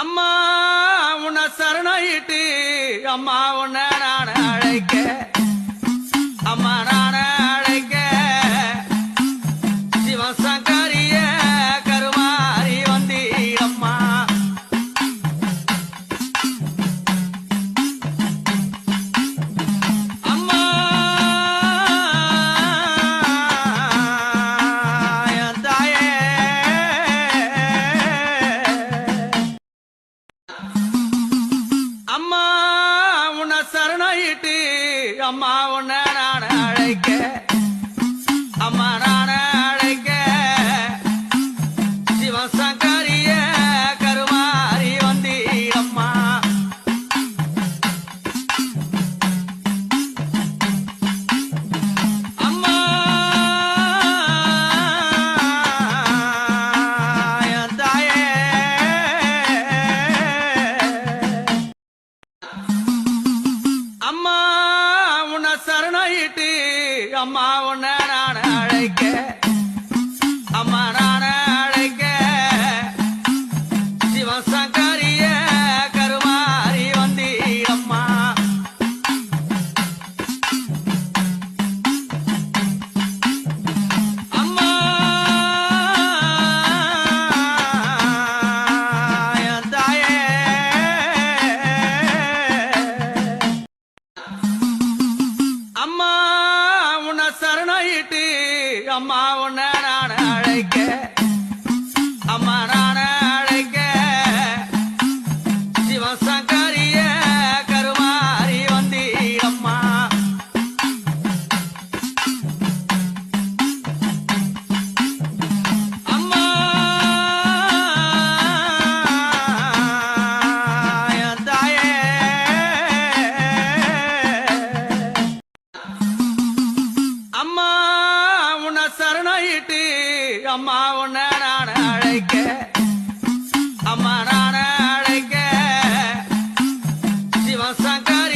அம்மா உன்னை சரணிட்டு அம்மா உன்னை நான் அழைக்க. சரணாயிட்டு அம்மா உன்ன நான் அழைக்க அம்மா நான் அழைக்க. சிவசங்கரிய அம்மா உன்னை சரணாயிட்டு அம்மா உன்னை நான் அழைக்க. நைட்டு அம்மா உன்ன நான் அழைக்க. போயிட்டு அம்மா உன்ன நான் அழைக்க அம்மா நான் அழைக்க. சிவசங்கர்